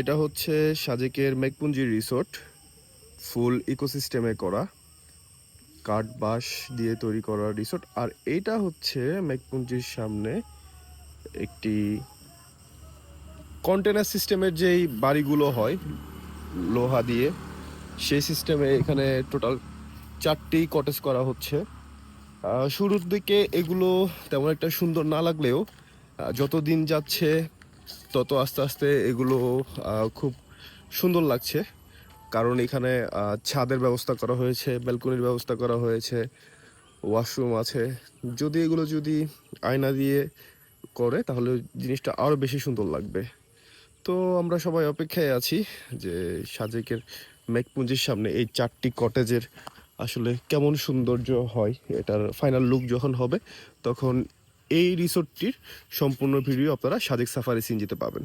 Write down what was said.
এটা হচ্ছে সাজেকের মেঘপুঞ্জি রিসোর্ট, ফুল ইকোসিস্টেমে করা, কাঠ বাঁশ দিয়ে তৈরি করা রিসোর্ট। আর এইটা হচ্ছে মেঘপুঞ্জির সামনে একটি কন্টেনার সিস্টেমের যেই বাড়িগুলো হয়, লোহা দিয়ে, সেই সিস্টেমে এখানে টোটাল চারটি কটেজ করা হচ্ছে। শুরুর দিকে এগুলো তেমন একটা সুন্দর না লাগলেও যত দিন যাচ্ছে তত আস্তে আস্তে এগুলো খুব সুন্দর লাগছে। কারণ এখানে ছাদের ব্যবস্থা করা হয়েছে, ব্যালকনির ব্যবস্থা করা হয়েছে, ওয়াশরুম আছে। যদি এগুলো যদি আয়না দিয়ে করে, তাহলে জিনিসটা আরও বেশি সুন্দর লাগবে। তো আমরা সবাই অপেক্ষায় আছি যে সাজেকের মেঘপুঞ্জির সামনে এই চারটি কটেজের আসলে কেমন সৌন্দর্য হয়, এটার ফাইনাল লুক যখন হবে, তখন এই রিসোর্টটির সম্পূর্ণ ভিডিও আপনারা সাদেক সাফারি সিনজিতে পাবেন।